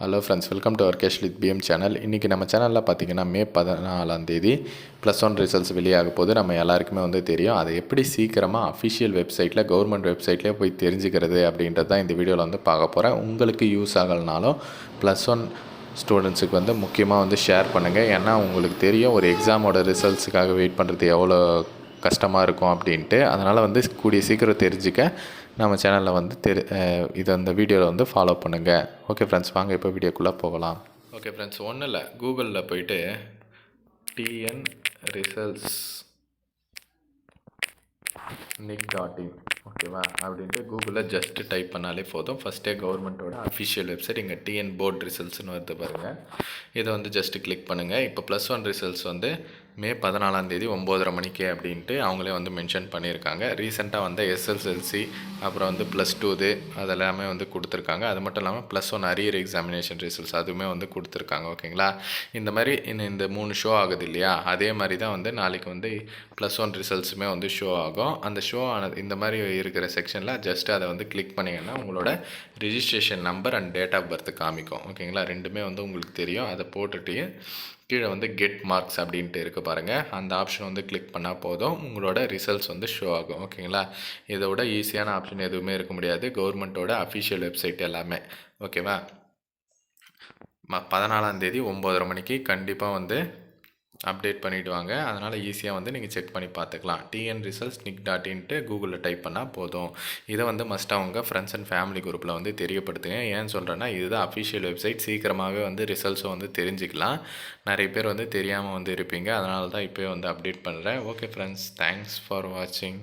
Hello friends welcome to our cash with PM channel இன்றைக்கி நம்ம சேனலில் பார்த்தீங்கன்னா மே பதினாலாம் தேதி ப்ளஸ் ஒன் ரிசல்ட்ஸ் வெளியாக போது நம்ம எல்லாருக்குமே வந்து தெரியும். அதை எப்படி சீக்கிரமாக அஃபிஷியல் வெப்சைட்டில் கவர்மெண்ட் வெப்சைட்லேயே போய் தெரிஞ்சுக்கிறது அப்படின்றது தான் இந்த வீடியோவில் வந்து பார்க்க போகிறேன் உங்களுக்கு யூஸ் ஆகலனாலும் ப்ளஸ் ஒன் ஸ்டூடெண்ட்ஸுக்கு வந்து முக்கியமாக வந்து ஷேர் பண்ணுங்கள் ஏன்னா உங்களுக்கு தெரியும் ஒரு எக்ஸாமோட ரிசல்ட்ஸுக்காக வெயிட் பண்ணுறது எவ்வளோ கஷ்டமாக இருக்கும் அப்படின்ட்டு. அதனால் வந்து கூடிய சீக்கிரம் தெரிஞ்சுக்க நம்ம சேனலில் வந்து தெரி இதை இது அந்த வீடியோவில் வந்து ஃபாலோ பண்ணுங்கள் ஓகே ஃப்ரெண்ட்ஸ் வாங்க இப்போ வீடியோக்குள்ளே போகலாம். ஓகே ஃப்ரெண்ட்ஸ் ஒன்றும் இல்லை. கூகுளில் போயிட்டு TN results nic dot in ஓகேவா அப்படின்ட்டு கூகுளில் ஜஸ்ட்டு டைப் பண்ணாலே போதும். ஃபஸ்ட்டே கவர்மெண்ட்டோட அஃபிஷியல் வெப்சைட் இங்கே டிஎன் போர்ட் ரிசல்ட்ஸ்னு வருது பாருங்கள் இதை வந்து ஜஸ்ட்டு கிளிக் பண்ணுங்கள் இப்போ ப்ளஸ் ஒன் ரிசல்ட்ஸ் வந்து மே பதினாலாம் தேதி ஒம்போதரை மணிக்கு அப்படின்ட்டு அவங்களே வந்து மென்ஷன் பண்ணியிருக்காங்க. ரீசெண்டாக வந்து எஸ்எஸ்எல்சி அப்புறம் வந்து ப்ளஸ் டூ இது அதெல்லாமே வந்து கொடுத்துருக்காங்க. அது மட்டும் இல்லாமல் plus one arrear examination results அதுவுமே வந்து கொடுத்துருக்காங்க ஓகேங்களா? இந்த மாதிரி இன்னும் இந்த மூணு ஷோ ஆகுது இல்லையா? அதே மாதிரி தான் வந்து நாளைக்கு வந்து ப்ளஸ் ஒன் ரிசல்ட்ஸுமே வந்து ஷோ ஆகும். அந்த ஷோ ஆனது இந்த மாதிரி இருக்கிற செக்ஷனில் ஜஸ்ட் அதை வந்து கிளிக் பண்ணிங்கன்னா உங்களோட registration number and date of birth காமிக்கும் ஓகேங்களா? ரெண்டுமே வந்து உங்களுக்கு தெரியும். அதை போட்டுட்டு கீழே வந்து கெட் மார்க்ஸ் அப்படின்ட்டு இருக்குது பாருங்கள் அந்த ஆப்ஷன் வந்து கிளிக் பண்ணால் போதும். உங்களோட ரிசல்ட்ஸ் வந்து ஷோ ஆகும். ஓகேங்களா இதை விட ஈஸியான ஆப்ஷன் எதுவுமே இருக்க முடியாது. கவர்மெண்ட்டோட அஃபிஷியல் வெப்சைட் எல்லாமே. ஓகேவா ம பதினாலாம் தேதி ஒம்போதரை மணிக்கு கண்டிப்பாக வந்து அப்டேட் பண்ணிவிடுவாங்க அதனால் ஈஸியாக வந்து நீங்கள் செக் பண்ணி பார்த்துக்கலாம். TN results nic dot in கூகுளில் டைப் பண்ணால் போதும். இதை வந்து மஸ்ட்டாக உங்கள் ஃப்ரெண்ட்ஸ் அண்ட் ஃபேமிலி குரூப்பில் வந்து தெரியப்படுத்துங்க. ஏன் சொல்கிறேன்னா இதுதான் அஃபிஷியல் வெப்சைட் சீக்கிரமாகவே வந்து ரிசல்ட்ஸை வந்து தெரிஞ்சுக்கலாம். நிறைய பேர் வந்து தெரியாமல் வந்து இருப்பீங்க. அதனால தான் இப்போயே வந்து அப்டேட் பண்ணுறேன் ஓகே ஃப்ரெண்ட்ஸ் தேங்க்ஸ் ஃபார் வாட்சிங்